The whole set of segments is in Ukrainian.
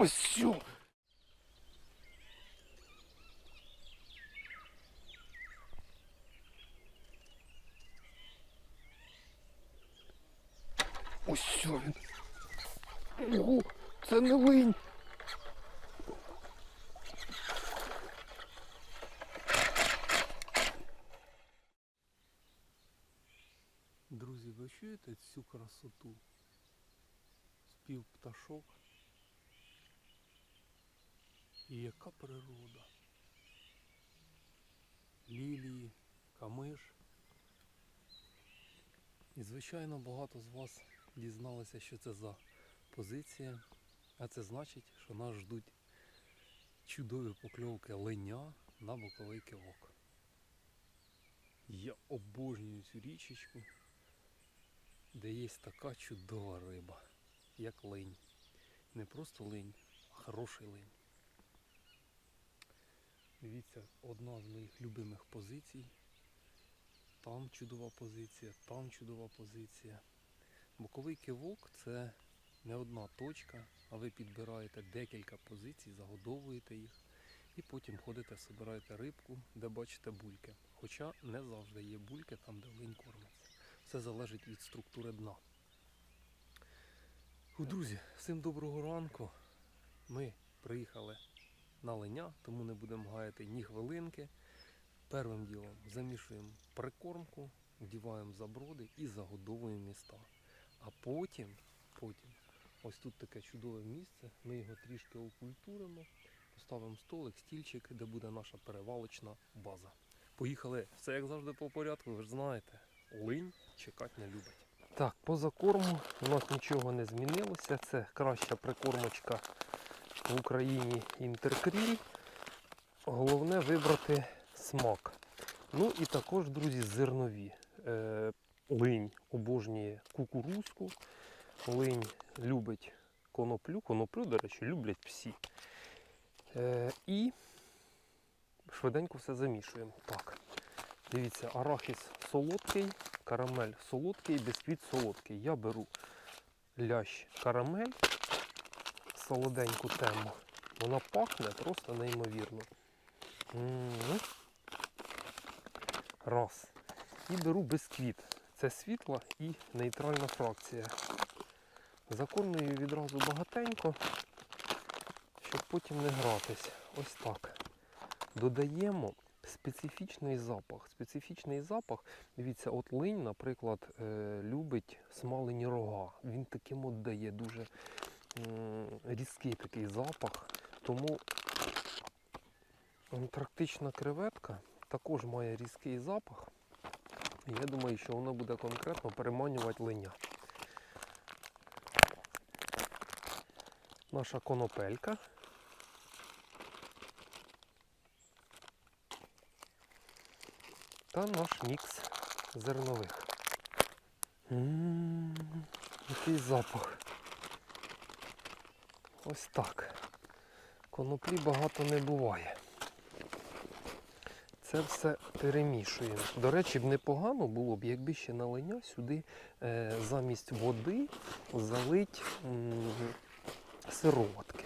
Ось сю. Він. Ого, це не линь. Друзі, ви чуєте цю красоту? Спів пташок. І яка природа? Лілії, камиш. І звичайно багато з вас дізналися, що це за позиція. А це значить, що нас ждуть чудові покльовки леня на боковий кивок. Я обожнюю цю річечку, де є така чудова риба, як линь. Не просто линь, а хороший линь. Дивіться, одна з моїх любимих позицій. Там чудова позиція, там чудова позиція. Боковий кивок це не одна точка, а ви підбираєте декілька позицій, загодовуєте їх і потім ходите, собираєте рибку, де бачите бульки. Хоча не завжди є бульки там, де линь кормиться. Все залежить від структури дна. Друзі, всім доброго ранку. Ми приїхали на леня, тому не будемо гаяти ні хвилинки. Первим ділом замішуємо прикормку, вдіваємо заброди і загодовуємо міста. А потім, потім, ось тут таке чудове місце, ми його трішки окультуримо, поставимо столик, стільчик, де буде наша перевалочна база. Поїхали, все як завжди по порядку, ви ж знаєте, линь чекати не любить. Так, по закорму у нас нічого не змінилося. Це краща прикормочка в Україні інтеркріль. Головне вибрати смак. Ну і також, друзі, зернові. Е, линь обожнює кукурузку, линь любить коноплю. Коноплю, до речі, люблять всі. Е, і швиденько все замішуємо. Так, дивіться, арахіс солодкий, карамель солодкий, бісквіт солодкий. Я беру лящ карамель, солоденьку тему. Вона пахне просто неймовірно. Раз. І беру бисквіт. Це світла і нейтральна фракція. Закормлюю відразу багатенько, щоб потім не гратись. Ось так. Додаємо специфічний запах. Специфічний запах, дивіться, от линь, наприклад, е, любить смалені рога. Він таким от дає дуже різкий такий запах. Тому антарктична креветка також має різкий запах. Я думаю, що воно буде конкретно переманювати линя. Наша конопелька. Та наш мікс зернових. М, Який запах. Ось так. Коноплі багато не буває. Це все перемішуємо. До речі, б непогано було б, якби ще на леня сюди е, замість води залить м, сироватки.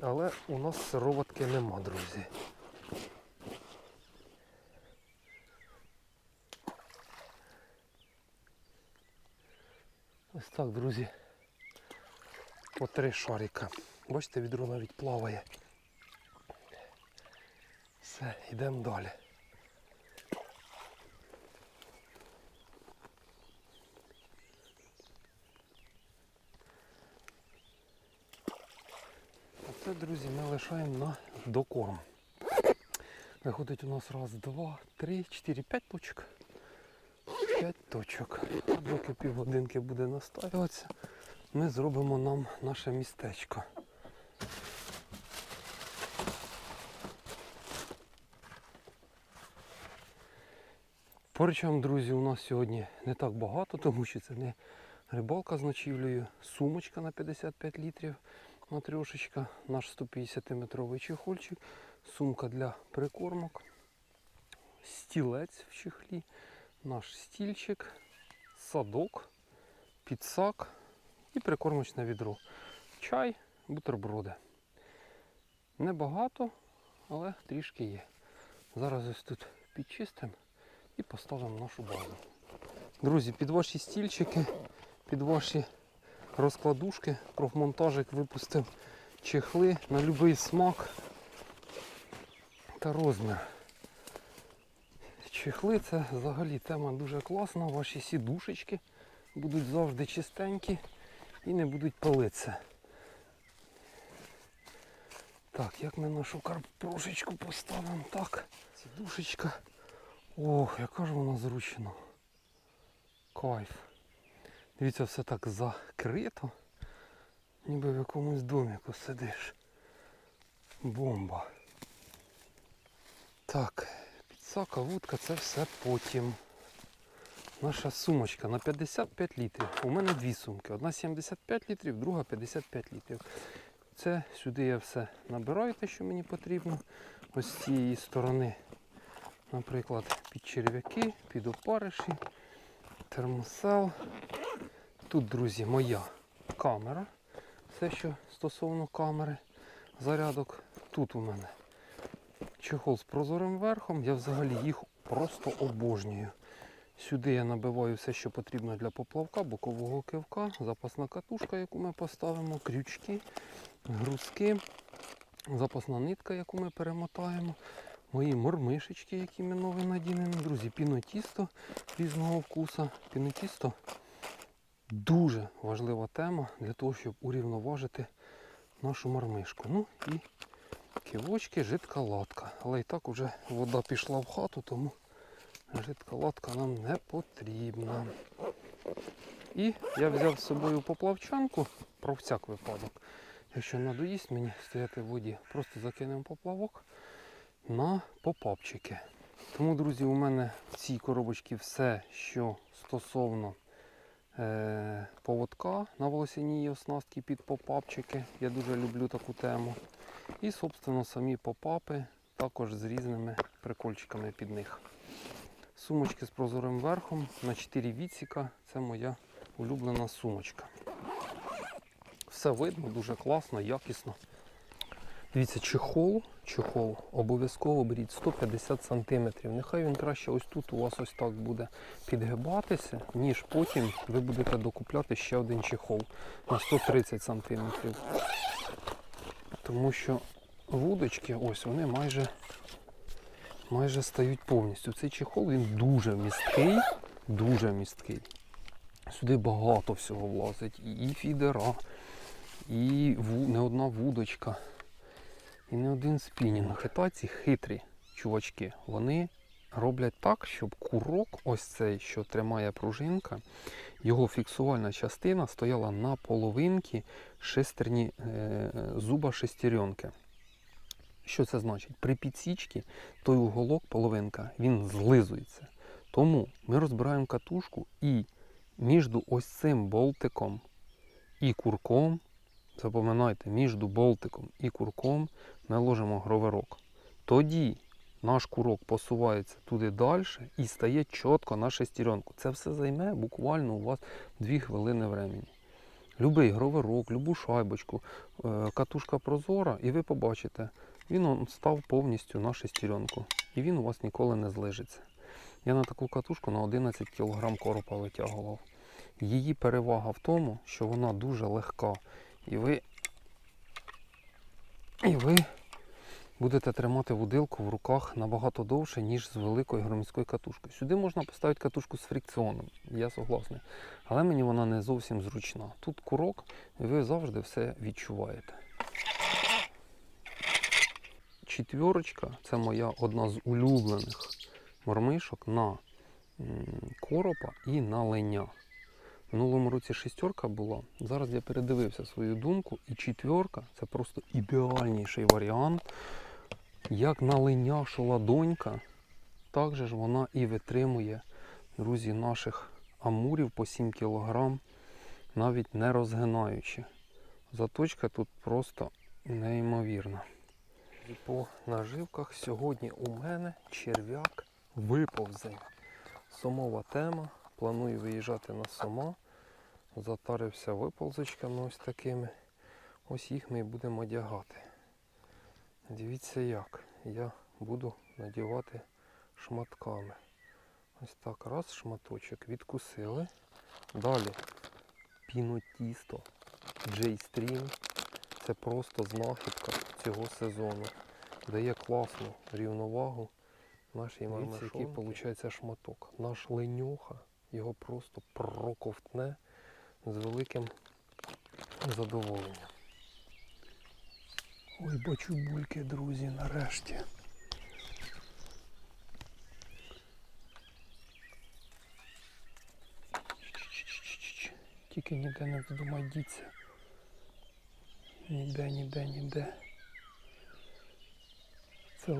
Але у нас сироватки нема, друзі. Ось так, друзі. По три шарика. Бачите, відро навіть плаває. Все, йдемо далі. Оце, друзі, ми лишаємо на докорм. Виходить у нас раз, два, три, чотири, п'ять точок. П'ять точок. Доки півгодинки буде настаюватися, ми зробимо нам наше містечко. Причому, друзі, у нас сьогодні не так багато, тому що це не рибалка з ночівлею, сумочка на 55 літрів, матрьошечка, наш 150-метровий чехольчик, сумка для прикормок, стілець в чехлі, наш стільчик, садок, підсак і прикормочне відро. Чай, бутерброди. Небагато, але трішки є. Зараз ось тут підчистимо і поставимо нашу базу. Друзі, під ваші стільчики, під ваші розкладушки, профмонтажик випустив чехли на будь-який смак та розмір. Чехли це взагалі тема дуже класна. Ваші сідушечки будуть завжди чистенькі і не будуть палитися. Так, як ми нашу карпрошечку поставимо? Так, сідушечка. Ох, яка ж вона зручна. Кайф. Дивіться, все так закрито. Ніби в якомусь доміку сидиш. Бомба. Так, підсака, вудка, це все потім. Наша сумочка на 55 літрів. У мене дві сумки. Одна 75 літрів, друга 55 літрів. Це сюди я все набираю, те, що мені потрібно. Ось з цієї сторони, наприклад, під черв'яки, під опариші, термосел. Тут, друзі, моя камера. Все, що стосовно камери. Зарядок. Тут у мене чехол з прозорим верхом. Я взагалі їх просто обожнюю. Сюди я набиваю все, що потрібно для поплавка, бокового кивка, запасна катушка, яку ми поставимо, крючки, грузки, запасна нитка, яку ми перемотаємо, мої мормишечки, які ми нові надінемо. Друзі, пінотісто різного вкуса. Пінотісто дуже важлива тема для того, щоб урівноважити нашу мормишку. Ну і кивочки, жидка латка. Але і так вже вода пішла в хату, тому жидка латка нам не потрібна. І я взяв з собою поплавчанку про всяк випадок. Якщо надоїсть мені стояти в воді, просто закинемо поплавок на попапчики. Тому, друзі, у мене в цій коробочці все, що стосовно е, поводка на волосяній оснастки під попапчики. Я дуже люблю таку тему. І, собственно, самі попапи також з різними прикольчиками під них. Сумочки з прозорим верхом на 4 відсіка. Це моя улюблена сумочка. Все видно, дуже класно, якісно. Дивіться, чехол, чехол обов'язково беріть 150 см. Нехай він краще ось тут у вас ось так буде підгибатися, ніж потім ви будете докупляти ще один чехол на 130 см. Тому що вудочки, ось вони майже, майже стають повністю. Цей чехол він дуже місткий, дуже місткий. Сюди багато всього влазить. І фідера, і не одна вудочка, і не один спінінг. Китайці хитрі чувачки. Вони роблять так, щоб курок, ось цей, що тримає пружинка, його фіксувальна частина стояла на половинці шестерні е, зуба шестеренки. Що це значить? При підсічці той уголок, половинка, він злизується. Тому ми розбираємо катушку і між ось цим болтиком і курком, запам'ятайте, між болтиком і курком ми ложимо гроверок. Тоді наш курок посувається туди далі і стає чітко на шестеренку. Це все займе буквально у вас 2 хвилини времени. Любий гроверок, любу шайбочку, е, катушка прозора, і ви побачите, він став повністю на шестеренку. І він у вас ніколи не злижиться. Я на таку катушку на 11 кг коропа витягував. Її перевага в тому, що вона дуже легка. І ви, і ви будете тримати вудилку в руках набагато довше, ніж з великою громадською катушкою. Сюди можна поставити катушку з фрикціоном, я согласний. Але мені вона не зовсім зручна. Тут курок, і ви завжди все відчуваєте. Четвірочка це моя одна з улюблених мормишок на коропа і на леня. В минулому році шістерка була. Зараз я передивився свою думку, і четверка це просто ідеальніший варіант. Як на леня шоладонька, так же ж вона і витримує, друзі, наших амурів по 7 кг, навіть не розгинаючи. Заточка тут просто неймовірна. І по наживках сьогодні у мене черв'як виповзень. Сомова тема. Планую виїжджати на сома. Затарився виползочками ось такими. Ось їх ми і будемо одягати. Дивіться як. Я буду надівати шматками. Ось так, раз шматочок відкусили. Далі пінотісто J-Stream. Це просто знахідка цього сезону. Дає класну рівновагу нашій мармешонці. який виходить шматок. Наш ленюха його просто проковтне з великим задоволенням. Ой, бачу бульки, друзі, нарешті. Тільки ніде не вздумай діться. Ніде, ніде, ніде. Це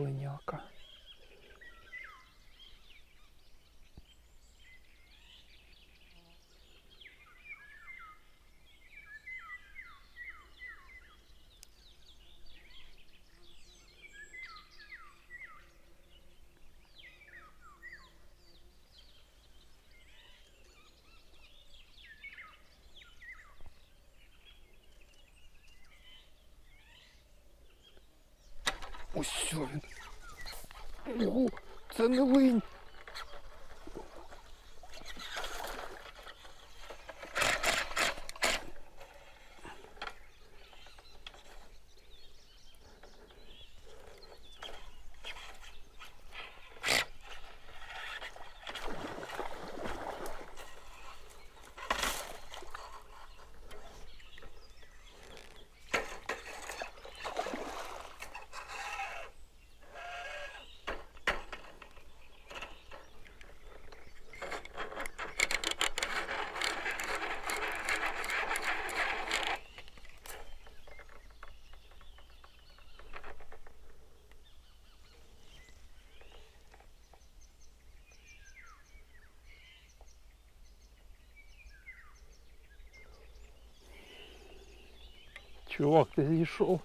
Чувак, ти зійшов.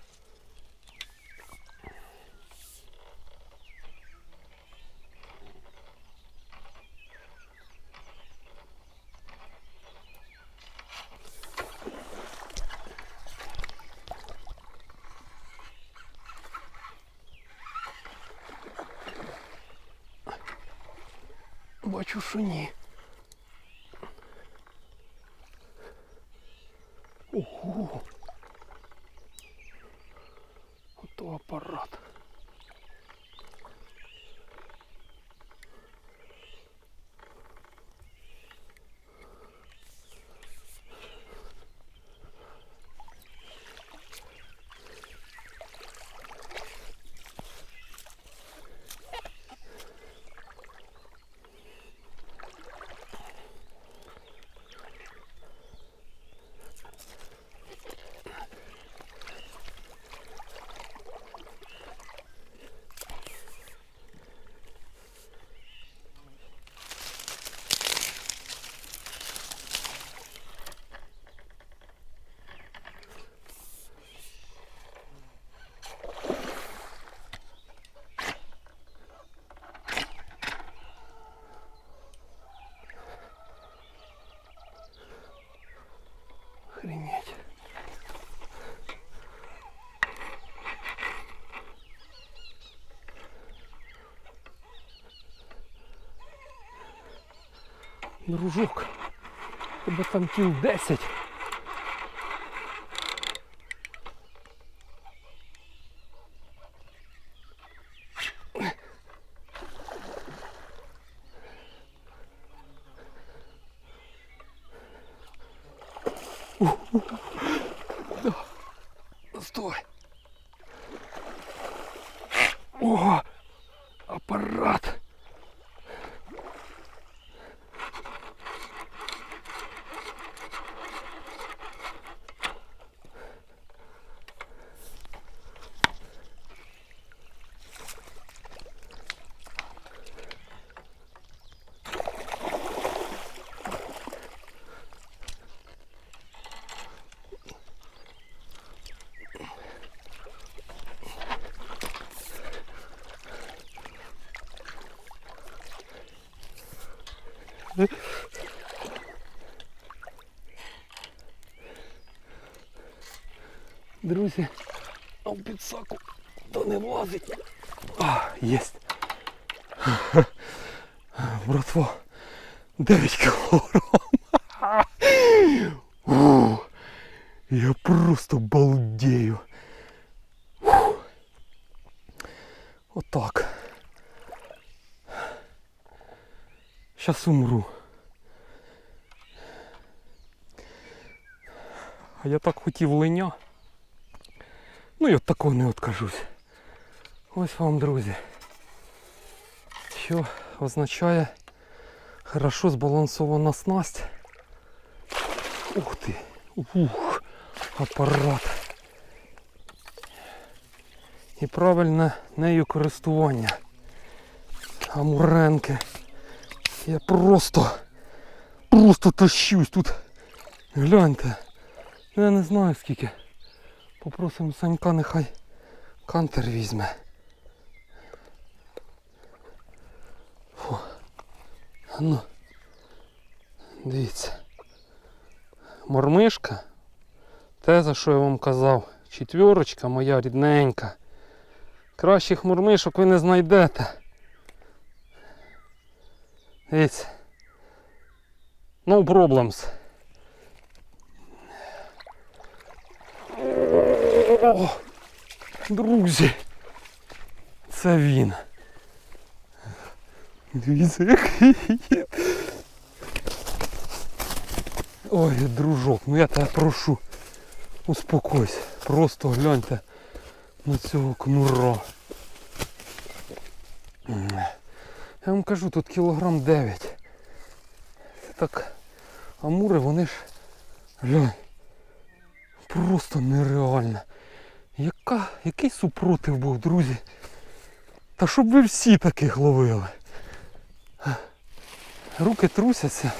Бачу, що ні. Дружок, тебе там кіл 10. Стой. О, аппарат. А, єсть. Братва, 9 кілограм. Ух, Я просто балдею. Ух. Отак. Щас умру. А я так хотів линя. Ну і от такого не откажусь. Ось вам, друзі. Що означає хорошо збалансована снасть. Ух ти! Ух! Апарат. І правильне нею користування. Амуренки. Я просто, просто тащусь тут. Гляньте. Я не знаю скільки. Попросимо Санька, нехай кантер візьме. Фу. А ну. Дивіться. Мормишка. Те, за що я вам казав. Четвірочка моя рідненька. Кращих мурмишок ви не знайдете. Дивіться. No problems. О, друзі, це він. Дивіться, який є. Ой, дружок, ну я тебе прошу. Успокойся. Просто гляньте на цього кнура. Я вам кажу, тут кілограм 9. Це так. Амури, вони ж. Глянь. Просто нереально. Яка, який супротив був, друзі. Та щоб ви всі таких ловили. Руки трусяться.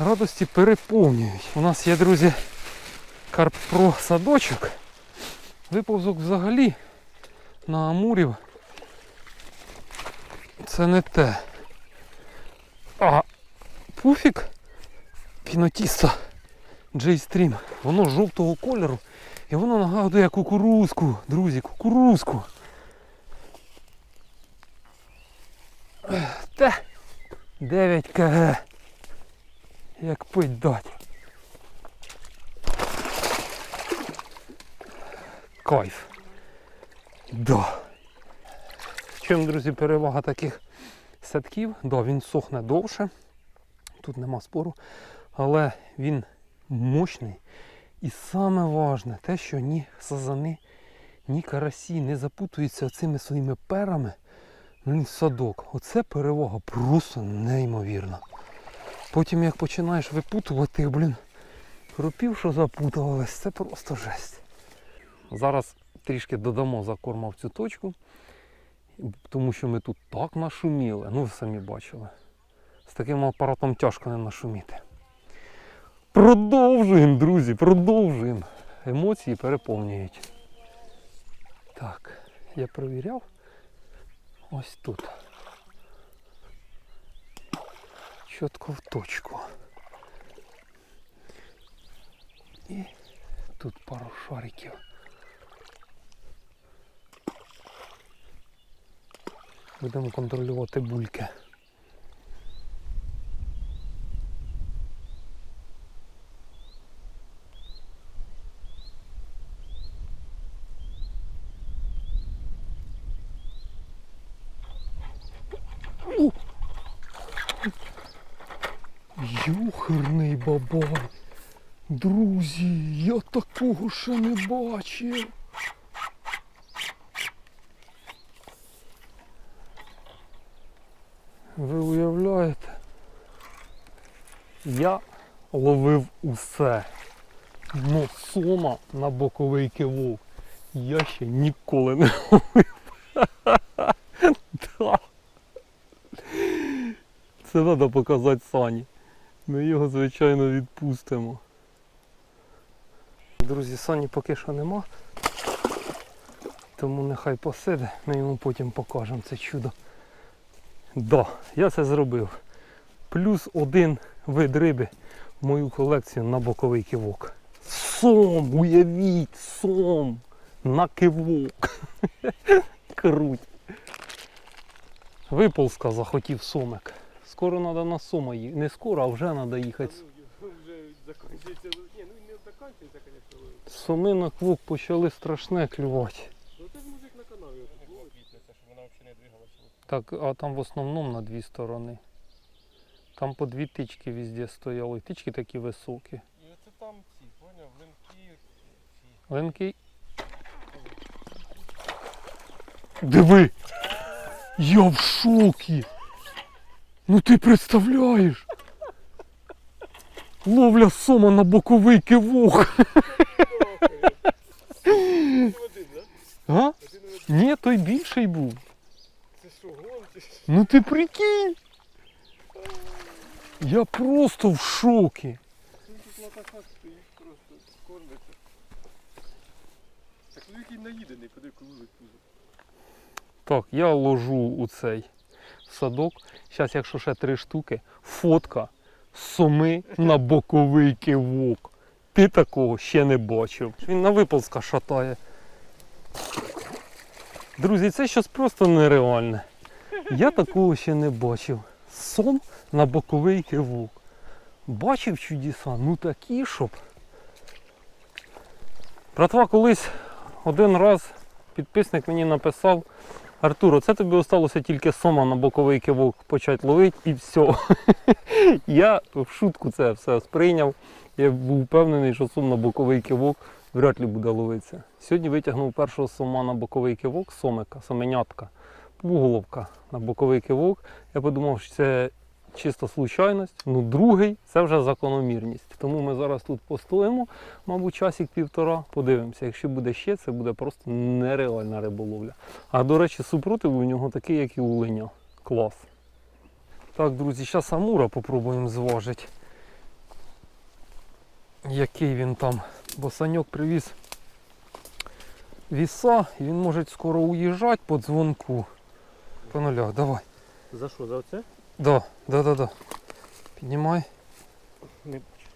Радості переповнюють. У нас є, друзі, карпро садочок. Виповзок взагалі на амурів. Це не те. А пуфік пінотіста J-Stream. Воно жовтого кольору і воно нагадує кукурузку, друзі, кукурузку. Те 9 кг. Як пить дать. Кайф. Да. В чому, друзі, перевага таких садків? Да, він сохне довше. Тут нема спору. Але він мощний. І саме важне, те, що ні сазани, ні карасі не запутуються цими своїми перами садок. Оце перевага просто неймовірна. Потім як починаєш випутувати, блін, кропів, що запутувались, це просто жесть. Зараз трішки додамо закорма в цю точку, тому що ми тут так нашуміли, ну ви самі бачили. З таким апаратом тяжко не нашуміти. Продовжуємо, друзі, продовжуємо. Емоції переповнюють. Так, я перевіряв. Ось тут. Чітко в точку. І тут пару шариків. Будемо контролювати бульки. Юхерний бабай. Друзі, я такого ще не бачив. Ви уявляєте? Я ловив усе. Но сома на боковий кивок я ще ніколи не ловив. Да. Це треба показати Сані. Ми його, звичайно, відпустимо. Друзі, Сані поки що нема. Тому нехай посиде, ми йому потім покажемо це чудо. Да, я це зробив. Плюс один вид риби в мою колекцію на боковий кивок. Сом, уявіть, сом. На кивок. Круть. Виползка захотів сомик. Скоро треба на сома їхати. Не скоро, а вже треба їхати. Вже закінчується. Закінчується, на квок почали страшне клювати. Ну це ж мужик на канаві квітнеться, щоб вона взагалі не двигалася. Так, а там в основному на дві сторони. Там по дві тички везде стояли. Тички такі високі. І оце там ці, поняв, линки, ці. Ленкий. Диви! Я в шокі! Ну ти представляєш? Ловля сома на боковий кивок. А? Ні, той більший був. Ну ти прикинь. Я просто в шокі. Так ну який наїдений, кулик пузо. Так, я ложу у цей садок. Зараз, якщо ще три штуки, фотка соми на боковий кивок. Ти такого ще не бачив. Він на виползка шатає. Друзі, це щось просто нереальне. Я такого ще не бачив. Сом на боковий кивок. Бачив чудеса, ну такі щоб. Братва, колись один раз підписник мені написав, Артуро, це тобі осталося тільки сома на боковий кивок почати ловити і все. Я в шутку це все сприйняв. Я був впевнений, що сом на боковий кивок вряд ли буде ловитися. Сьогодні витягнув першого сома на боковий кивок, сомика, соменятка, пуголовка на боковий кивок. Я подумав, що це чисто случайність. Ну, другий це вже закономірність. Тому ми зараз тут постоїмо, мабуть, часик-півтора, подивимося. Якщо буде ще, це буде просто нереальна риболовля. А до речі, супротив у нього такий, як і у линя. Клас. Так, друзі, зараз амура попробуємо зважити. Який він там. Бо Саньок привіз віса, і він може скоро уїжджати по дзвонку. По нулях, давай. За що, за оце? Да, да, да, да. Піднімай. Не бачу.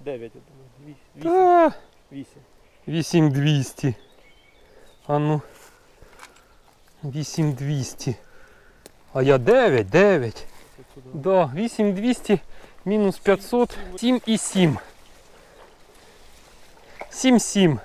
9, я думаю. 8. Та, 8. 8200. А ну. 8200. А я 9, 9. Да, 8200 мінус 500, 7,7. 7,7.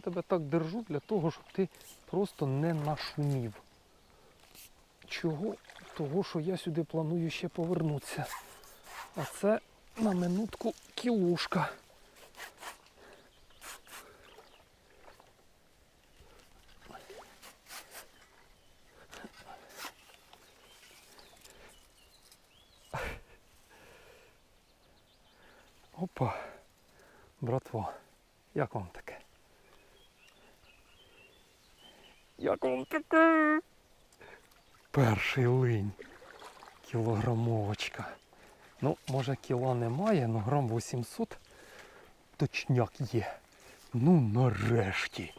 Я тебе так держу для того, щоб ти просто не нашумів. Чого? Того, що я сюди планую ще повернутися. А це на минутку кілушка. Опа, братва, як вам таке? Як вам таке? Перший линь. Кілограмовочка. Ну, може кіла немає, але грам 800 точняк є. Ну нарешті.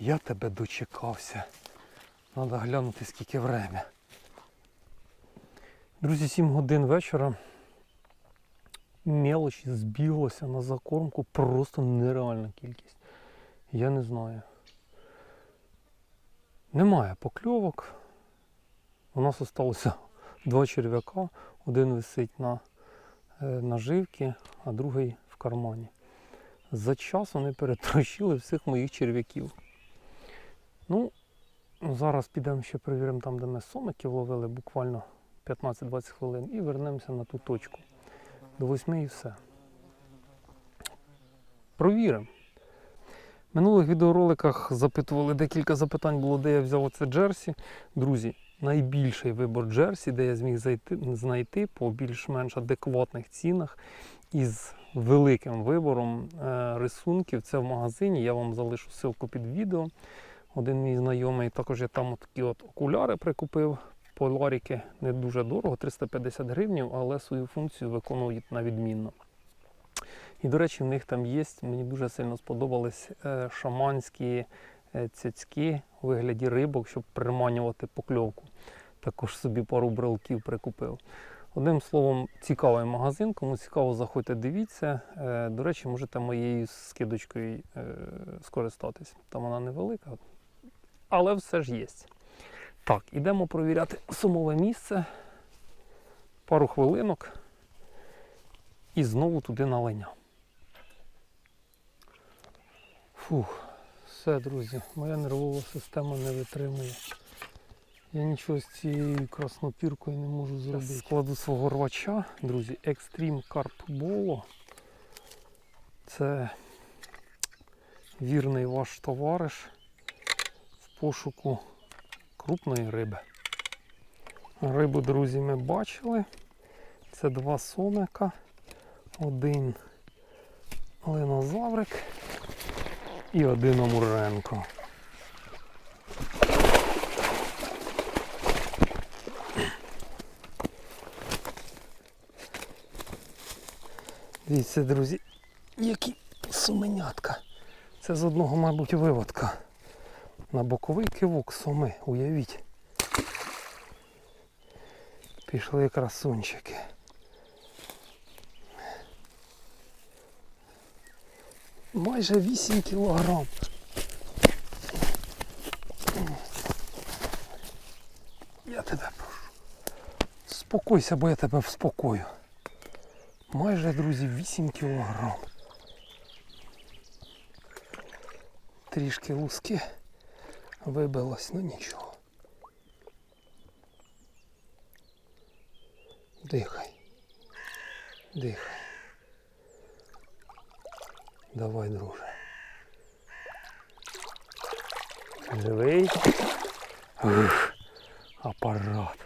Я тебе дочекався. Треба глянути скільки время. Друзі, 7 годин вечора мелочі збіглося на закормку просто нереальна кількість. Я не знаю. Немає покльовок. У нас залишилося два черв'яка. Один висить на е, наживці, а другий в кармані. За час вони перетрощили всіх моїх черв'яків. Ну, зараз підемо ще перевіримо там, де ми сомиків ловили, буквально 15-20 хвилин, і вернемося на ту точку. До восьми і все. Провіримо. Минулих відеороликах запитували декілька запитань було, де я взяв оце джерсі. Друзі, найбільший вибор джерсі, де я зміг зайти, знайти по більш-менш адекватних цінах. із великим вибором е, рисунків. Це в магазині. Я вам залишу ссылку під відео. Один мій знайомий, також я там такі от окуляри прикупив. Поларіки не дуже дорого, 350 гривень, але свою функцію виконують на відмінно. І, до речі, в них там є, мені дуже сильно сподобались е, шаманські е, цяцьки у вигляді рибок, щоб приманювати покльовку. Також собі пару брелків прикупив. Одним словом, цікавий магазин. Кому цікаво, заходьте, дивіться. Е, До речі, можете моєю скидочкою скористатись. Там вона невелика, але все ж є. Так, ідемо провіряти сумове місце. Пару хвилинок. І знову туди на леня. Фух, все, друзі, моя нервова система не витримує. Я нічого з цією краснопіркою не можу зробити. Складу свого рвача, друзі, Extreme Carp Bolo. Це вірний ваш товариш в пошуку крупної риби. Рибу, друзі, ми бачили. Це два сомика, один линозаврик і один амуренко. Дивіться, друзі, які суменятка. Це з одного, мабуть, виводка. На боковий кивок суми, уявіть. Пішли красунчики. Майже 8 кілограм. Я тебе прошу. Спокойся, бо я тебе вспокою. Майже, друзі, 8 кілограм. Трішки луски вибилось, ну нічого. Дихай. Дихай. Давай, друже. Живий. Ух, апарат.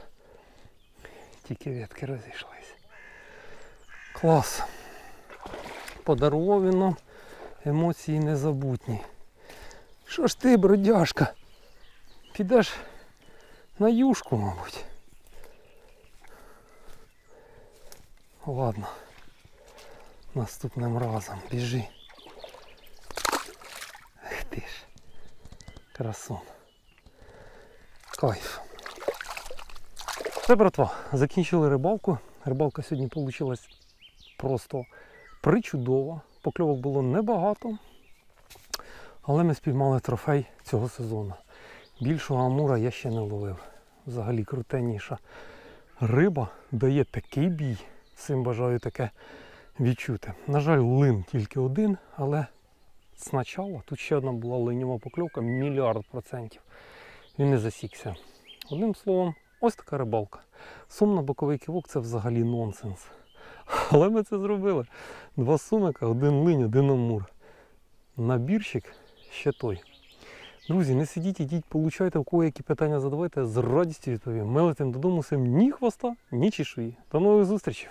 Тільки ветки розійшлись. Клас. Подарував він нам емоції незабутні. Що ж ти, бродяжка? Підеш на юшку, мабуть. Ладно. Наступним разом біжи. Ти. Красун. Кайф. Все, братва, закінчили рибалку. Рибалка сьогодні вийшла просто причудова. Покльовок було небагато. Але ми спіймали трофей цього сезону. Більшого амура я ще не ловив. Взагалі крутенніша риба дає такий бій. Всім бажаю таке відчути. На жаль, лин тільки один, але спочатку тут ще одна була линьова покльовка, мільярд процентів. Він не засікся. Одним словом, ось така рибалка. Сум на боковий кивок це взагалі нонсенс. Але ми це зробили. Два сумика, один линь, один амур. Набірчик ще той. Друзі, не сидіть, ідіть, получайте, у кого які питання задавайте, з радістю відповім. Ми летимо додому, сим ні хвоста, ні чешуї. До нових зустрічей!